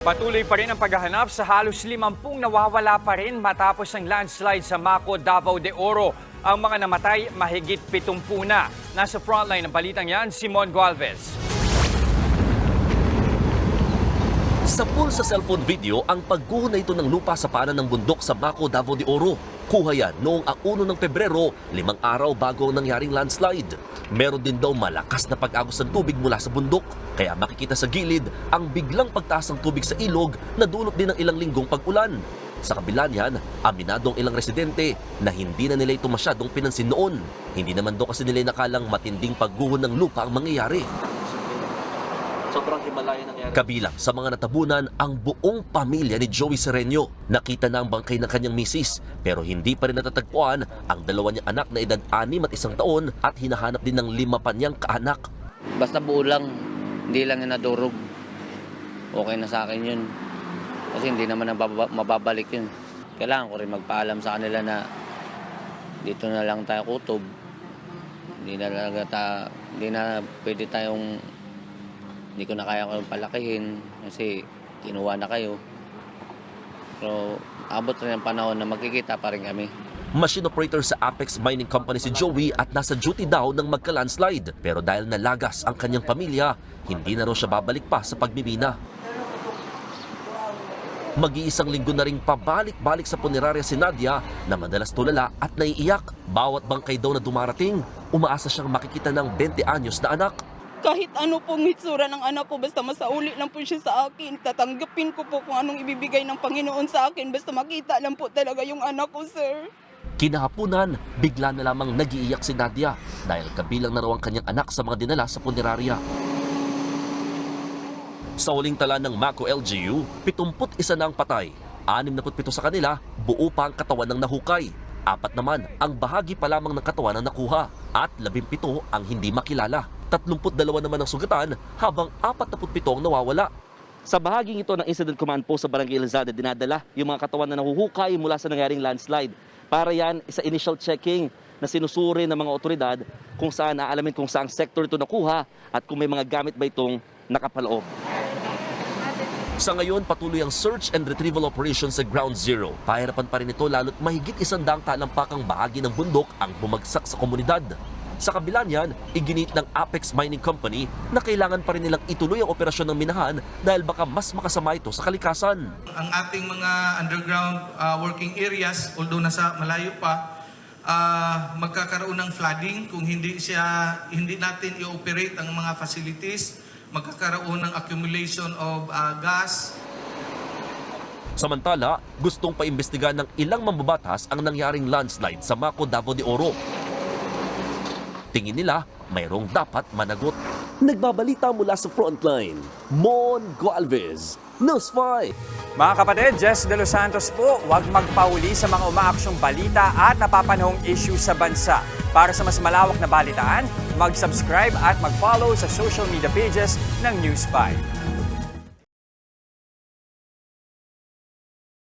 Patuloy pa rin ang paghahanap sa halos limampung nawawala pa rin matapos ang landslide sa Maco, Davao de Oro. Ang mga namatay, mahigit pitumpu na. Nasa frontline ng balitang yan, Simon Gualvez. Sa pool sa cellphone video ang pagguho na ito ng lupa sa paanan ng bundok sa Maco, Davao de Oro. Kuha yan noong ang 1 ng Pebrero, limang araw bago ang nangyaring landslide. Meron din daw malakas na pag-agos ng tubig mula sa bundok. Kaya makikita sa gilid ang biglang pagtaas ng tubig sa ilog na dulot din ng ilang linggong pag-ulan. Sa kabila niyan, aminadong ilang residente na hindi na nila ito masyadong pinansin noon. Hindi naman daw kasi nila nakalang matinding pagguho ng lupa ang mangyayari. Sobrang himalaya nangyari. Kabilang sa mga natabunan ang buong pamilya ni Joey Sereno. Nakita na ang bangkay ng kanyang misis pero hindi pa rin natatagpuan ang dalawa niyang anak na edad 6 at isang taon at hinahanap din ng lima pa niyang kaanak. Basta buo lang, hindi lang yung nadurog. Okay na sa akin yun. Kasi hindi naman mababalik yun. Kailangan ko rin magpaalam sa kanila na dito na lang tayo kutob. Hindi na talaga ta, hindi na pwede tayong hindi ko na kaya kayong palakihin kasi kinuha na kayo. Pero abot rin ang panahon na magkikita pa rin kami. Machine operator sa Apex Mining Company si Joey at nasa duty daw ng magka-landslide. Pero dahil nalagas ang kanyang pamilya, hindi na raw siya babalik pa sa pagmimina. Mag-iisang linggo na ring pabalik-balik sa punerarya si Nadia na madalas tulala at naiiyak. Bawat bangkay daw na dumarating, umaasa siyang makikita ng 20 anyos na anak. Kahit ano pong hitsura ng anak ko, basta masauli lang po siya sa akin. Tatanggapin ko po kung anong ibibigay ng Panginoon sa akin. Basta makita lang po talaga yung anak ko, sir. Kinahapunan, bigla na lamang nagiiyak si Nadia dahil kabilang na raw ang kanyang anak sa mga dinala sa punerarya. Sa huling tala ng Mako LGU, 71 na ang patay. 67 sa kanila, buo pa ang katawan ng nahukay. Apat naman ang bahagi pa lamang ng katawan na nakuha at 17 ang hindi makilala. 32 naman ang sugatan habang 47 ang nawawala. Sa bahaging ito ng Incident Command Post sa Barangay Lazada, dinadala yung mga katawan na nahuhukay mula sa nangyaring landslide. Para yan sa initial checking na sinusuri ng mga otoridad kung saan aalamin kung saang sector ito nakuha at kung may mga gamit ba itong nakapaloob. Sa ngayon, patuloy ang search and retrieval operation sa Ground Zero. Pahirapan pa rin ito lalo't mahigit isang daang talampakang bahagi ng bundok ang bumagsak sa komunidad. Sa kabila niyan, iginit ng Apex Mining Company na kailangan pa rin nilang ituloy ang operasyon ng minahan dahil baka mas makasama ito sa kalikasan. ang ating mga underground uh, working areas, although nasa malayo pa, uh, magkakaroon ng flooding kung hindi siya hindi natin i-operate ang mga facilities, magkakaroon ng accumulation of uh, gas, Samantala, gustong paimbestigahan ng ilang mambabatas ang nangyaring landslide sa Maco, Davao de Oro. Tingin nila, mayroong dapat managot. Nagbabalita mula sa frontline, Mon Gualvez, News 5. Mga kapatid, Jess De Los Santos po, huwag magpauli sa mga umaaksyong balita at napapanahong issue sa bansa. Para sa mas malawak na balitaan, mag-subscribe at mag-follow sa social media pages ng News 5.